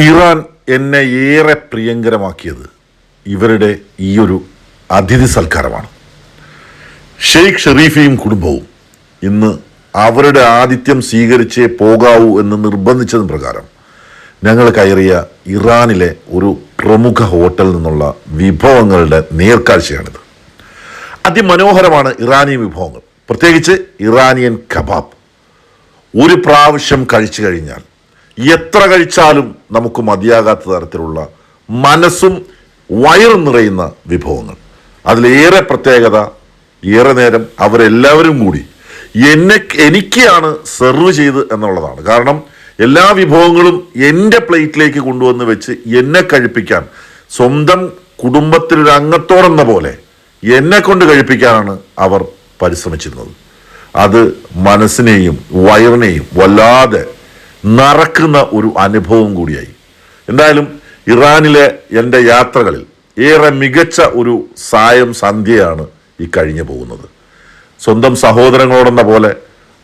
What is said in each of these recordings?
Iran എന്നെ ഏറെ പ്രിയങ്കരമാക്കിയത് ഇവരുടെ ഈ ഒരു അതിഥി സൽക്കാരമാണ്. ഷെയ്ഖ് ഷെറീഫിയും കുടുംബവും ഇന്ന് അവരുടെ ആതിഥ്യം സ്വീകരിച്ചേ പോകാവൂ എന്ന് നിർബന്ധിച്ചതിന് പ്രകാരം ഞങ്ങൾ കയറിയ ഇറാനിലെ ഒരു പ്രമുഖ ഹോട്ടലിൽ നിന്നുള്ള വിഭവങ്ങളുടെ നേർക്കാഴ്ചയാണിത്. അതിമനോഹരമാണ് ഇറാനിയൻ വിഭവങ്ങൾ. പ്രത്യേകിച്ച് ഇറാനിയൻ കബാബ്. ഒരു പ്രാവശ്യം കഴിച്ചു കഴിഞ്ഞാൽ എത്ര കഴിച്ചാലും നമുക്ക് മതിയാകാത്ത തരത്തിലുള്ള മനസ്സും വയറും നിറയുന്ന വിഭവങ്ങൾ. അതിലേറെ പ്രത്യേകത ഏറെ നേരം അവരെല്ലാവരും കൂടി എന്നെ എനിക്കാണ് സെർവ് ചെയ്ത് എന്നുള്ളതാണ്. കാരണം എല്ലാ വിഭവങ്ങളും എന്റെ പ്ലേറ്റിലേക്ക് കൊണ്ടുവന്ന് വെച്ച് എന്നെ കഴിപ്പിക്കാൻ സ്വന്തം കുടുംബത്തിലൊരു അംഗത്തോടെന്ന പോലെ എന്നെ കൊണ്ട് കഴിപ്പിക്കാനാണ് അവർ പരിശ്രമിച്ചിരുന്നത്. അത് മനസ്സിനെയും വയറിനെയും വല്ലാതെ നറക്കുന്ന ഒരു അനുഭവം കൂടിയായി. എന്തായാലും ഇറാനിലെ എന്റെ യാത്രകളിൽ ഏറെ മികച്ച ഒരു സായം സന്ധ്യയാണ് ഈ കഴിഞ്ഞു പോകുന്നത്. സ്വന്തം സഹോദരങ്ങളോടെന്ന പോലെ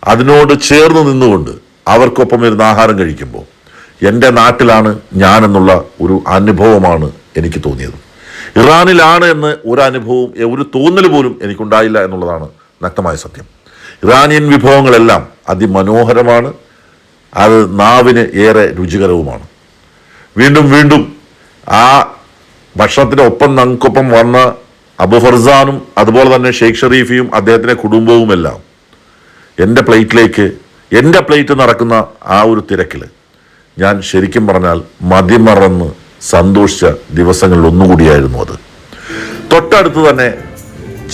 അതിനോട് ചേർന്ന് നിന്നുകൊണ്ട് അവർക്കൊപ്പം ഇരുന്ന് ആഹാരം കഴിക്കുമ്പോൾ എന്റെ നാട്ടിലാണ് ഞാനെന്നുള്ള ഒരു അനുഭവമാണ് എനിക്ക് തോന്നിയത്. ഇറാനിലാണ് എന്ന് ഒരു അനുഭവവും ഒരു തോന്നൽ പോലും എനിക്കുണ്ടായില്ല എന്നുള്ളതാണ് നഗ്നമായ സത്യം. ഇറാനിയൻ വിഭവങ്ങളെല്ലാം അതിമനോഹരമാണ്. അത് നാവിന് ഏറെ രുചികരവുമാണ്. വീണ്ടും വീണ്ടും ആ ഭക്ഷണത്തിന്റെ ഒപ്പം നമുക്കൊപ്പം വന്ന അബു ഫർസാനും അതുപോലെ തന്നെ ഷെയ്ഖ് ഷെറീഫിയും അദ്ദേഹത്തിന്റെ കുടുംബവുമെല്ലാം എന്റെ പ്ലേറ്റിലേക്ക് എന്റെ പ്ലേറ്റ് നടക്കുന്ന ആ ഒരു തിരക്കിൽ ഞാൻ ശരിക്കും പറഞ്ഞാൽ മതിമറന്ന് സന്തോഷിച്ച ദിവസങ്ങളിൽ ഒന്നുകൂടിയായിരുന്നു അത്. തൊട്ടടുത്ത് തന്നെ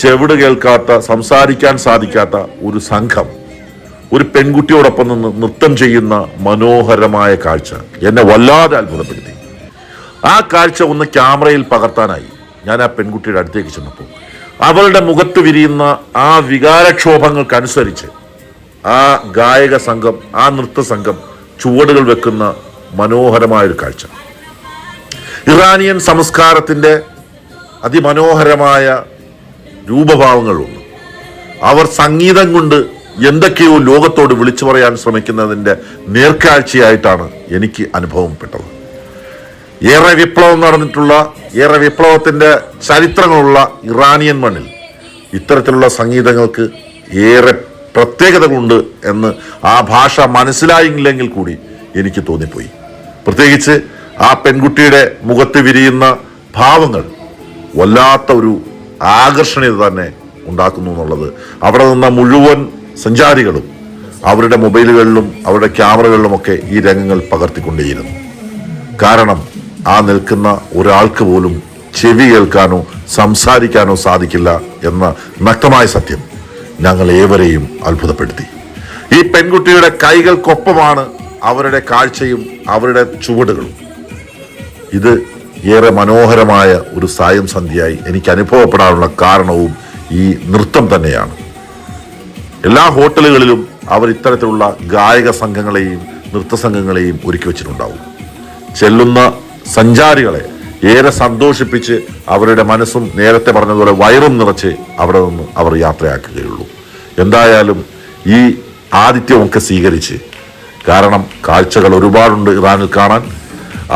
ചെവിട് കേൾക്കാത്ത സംസാരിക്കാൻ സാധിക്കാത്ത ഒരു സംഘം ഒരു പെൺകുട്ടിയോടൊപ്പം നിന്ന് നൃത്തം ചെയ്യുന്ന മനോഹരമായ കാഴ്ച എന്നെ വല്ലാതെ അത്ഭുതപ്പെടുത്തി. ആ കാഴ്ച ഒന്ന് ക്യാമറയിൽ പകർത്താനായി ഞാൻ ആ പെൺകുട്ടിയുടെ അടുത്തേക്ക് ചെന്നപ്പോൾ അവളുടെ മുഖത്ത് വിരിയുന്ന ആ വികാരക്ഷോഭങ്ങൾക്കനുസരിച്ച് ആ ഗായക സംഘം ആ നൃത്ത സംഘം ചുവടുകൾ വെക്കുന്ന മനോഹരമായൊരു കാഴ്ച. ഇറാനിയൻ സംസ്കാരത്തിന്റെ അതിമനോഹരമായ രൂപഭാവങ്ങളുണ്ട്. അവർ സംഗീതം കൊണ്ട് എന്തൊക്കെയോ ലോകത്തോട് വിളിച്ചു പറയാൻ ശ്രമിക്കുന്നതിന്റെ നേർക്കാഴ്ചയായിട്ടാണ് എനിക്ക് അനുഭവപ്പെട്ടത് ഏറെ വിപ്ലവം നടന്നിട്ടുള്ള ഏറെ വിപ്ലവത്തിന്റെ ചരിത്രങ്ങളുള്ള ഇറാനിയൻ മണ്ണിൽ ഇത്തരത്തിലുള്ള സംഗീതങ്ങൾക്ക് ഏറെ പ്രത്യേകതകളുണ്ട് എന്ന് ആ ഭാഷ മനസ്സിലായില്ലെങ്കിൽ കൂടി എനിക്ക് തോന്നിപ്പോയി. പ്രത്യേകിച്ച് ആ പെൺകുട്ടിയുടെ മുഖത്ത് വിരിയുന്ന ഭാവങ്ങൾ വല്ലാത്ത ഒരു ആകർഷണീയത തന്നെ ഉണ്ടാക്കുന്നു എന്നുള്ളത്. അവിടെ നിന്ന മുഴുവൻ സഞ്ചാരികളും അവരുടെ മൊബൈലുകളിലും അവരുടെ ക്യാമറകളിലുമൊക്കെ ഈ രംഗങ്ങൾ പകർത്തിക്കൊണ്ടേയിരുന്നു. കാരണം ആ നിൽക്കുന്ന ഒരാൾക്ക് പോലും ചെവി കേൾക്കാനോ സംസാരിക്കാനോ സാധിക്കില്ല എന്ന നഗ്നമായ സത്യം ഞങ്ങൾ ഏവരെയും അത്ഭുതപ്പെടുത്തി. ഈ പെൺകുട്ടിയുടെ കൈകൾക്കൊപ്പമാണ് അവരുടെ കാഴ്ചയും അവരുടെ ചുവടുകളും. ഇത് ഏറെ മനോഹരമായ ഒരു സായം സന്ധ്യയായി എനിക്ക് അനുഭവപ്പെടാനുള്ള കാരണവും ഈ നൃത്തം തന്നെയാണ്. എല്ലാ ഹോട്ടലുകളിലും അവർ ഇത്തരത്തിലുള്ള ഗായക സംഘങ്ങളെയും നൃത്ത സംഘങ്ങളെയും ഒരുക്കി വെച്ചിട്ടുണ്ടാവും. ചെല്ലുന്ന സഞ്ചാരികളെ ഏറെ സന്തോഷിപ്പിച്ച് അവരുടെ മനസ്സും നേരത്തെ പറഞ്ഞതുപോലെ വയറും നിറച്ച് അവിടെ നിന്ന് അവർ യാത്രയാക്കുകയുള്ളൂ. എന്തായാലും ഈ ആതിഥ്യമൊക്കെ സ്വീകരിച്ച് കാരണം കാഴ്ചകൾ ഒരുപാടുണ്ട് ഇറാനിൽ കാണാൻ.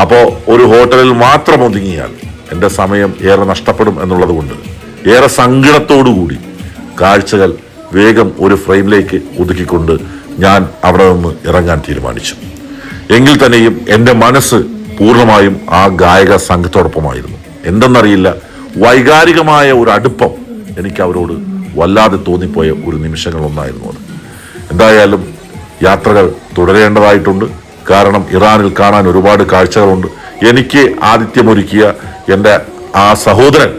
അപ്പോൾ ഒരു ഹോട്ടലിൽ മാത്രം ഒതുങ്ങിയാൽ എന്റെ സമയം ഏറെ നഷ്ടപ്പെടും എന്നുള്ളത് കൊണ്ട് ഏറെ സങ്കടത്തോടു കൂടി കാഴ്ചകൾ വേഗം ഒരു ഫ്രെയിമിലേക്ക് ഒതുക്കിക്കൊണ്ട് ഞാൻ അവിടെ നിന്ന് ഇറങ്ങാൻ തീരുമാനിച്ചു. എങ്കിൽ തന്നെയും എന്റെ മനസ്സ് പൂർണമായും ആ ഗായക സംഘത്തോടൊപ്പമായിരുന്നു. എന്തെന്നറിയില്ല വൈകാരികമായ ഒരു അടുപ്പം എനിക്ക് അവരോട് വല്ലാതെ തോന്നിപ്പോയ ഒരു നിമിഷങ്ങളൊന്നായിരുന്നു അത്. എന്തായാലും യാത്രകൾ തുടരേണ്ടതായിട്ടുണ്ട്. കാരണം ഇറാനിൽ കാണാൻ ഒരുപാട് കാഴ്ചകളുണ്ട്. എനിക്ക് ആതിഥ്യമൊരുക്കിയ എന്റെ ആ സഹോദരൻ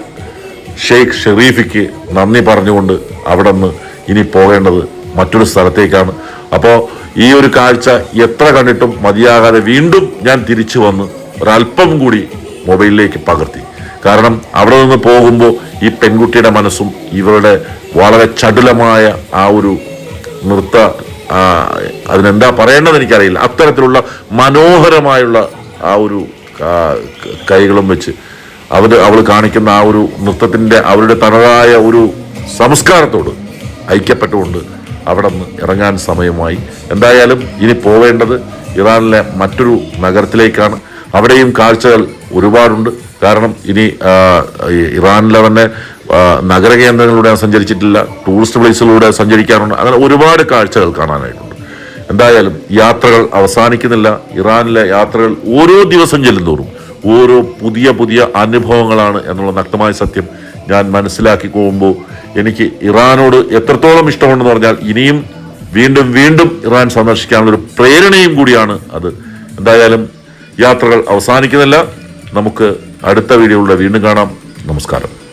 ഷെയ്ഖ് ഷെറീഫിക്ക് നന്ദി പറഞ്ഞുകൊണ്ട് അവിടെ നിന്ന് ഇനി പോകേണ്ടത് മറ്റൊരു സ്ഥലത്തേക്കാണ്. അപ്പോൾ ഈ ഒരു കാഴ്ച എത്ര കണ്ടിട്ടും മതിയാകാതെ വീണ്ടും ഞാൻ തിരിച്ചു വന്ന് ഒരല്പം കൂടി മൊബൈലിലേക്ക് പകർത്തി. കാരണം അവിടെ നിന്ന് പോകുമ്പോൾ ഈ പെൺകുട്ടിയുടെ മനസ്സും ഇവരുടെ വളരെ ചടുലമായ ആ ഒരു നൃത്ത അതിനെന്താ പറയേണ്ടത് എനിക്കറിയില്ല. അത്തരത്തിലുള്ള മനോഹരമായുള്ള ആ ഒരു കൈകളും വെച്ച് അവർ അവൾ കാണിക്കുന്ന ആ ഒരു നൃത്തത്തിന്റെ അവരുടെ തനതായ ഒരു സംസ്കാരത്തോട് ഐക്യപ്പെട്ടുകൊണ്ട് അവിടെ നിന്ന് ഇറങ്ങാൻ സമയമായി. എന്തായാലും ഇനി പോവേണ്ടത് ഇറാനിലെ മറ്റൊരു നഗരത്തിലേക്കാണ്. അവിടെയും കാഴ്ചകൾ ഒരുപാടുണ്ട്. കാരണം ഇനി ഇറാനിലെ തന്നെ ആ, നഗര കേന്ദ്രങ്ങളിലൂടെ ഞാൻ സഞ്ചരിച്ചിട്ടില്ല. ടൂറിസ്റ്റ് പ്ലേസുകളിലൂടെ സഞ്ചരിക്കാറുണ്ട്. അങ്ങനെ ഒരുപാട് കാഴ്ചകൾ കാണാനായിട്ടുണ്ട്. എന്തായാലും യാത്രകൾ അവസാനിക്കുന്നില്ല. ഇറാനിലെ യാത്രകൾ ഓരോ ദിവസം ചെല്ലുന്തോറും ഓരോ പുതിയ പുതിയ അനുഭവങ്ങളാണ് എന്നുള്ള നഗ്നമായ സത്യം ഞാൻ മനസ്സിലാക്കി പോകുമ്പോൾ എനിക്ക് ഇറാനോട് എത്രത്തോളം ഇഷ്ടമുണ്ടെന്ന് പറഞ്ഞാൽ ഇനിയും വീണ്ടും വീണ്ടും ഇറാൻ സന്ദർശിക്കാനുള്ളൊരു പ്രേരണയും കൂടിയാണ് അത്. എന്തായാലും യാത്രകൾ അവസാനിക്കുന്നില്ല. നമുക്ക് അടുത്ത വീഡിയോയിലൂടെ വീണ്ടും കാണാം. നമസ്കാരം.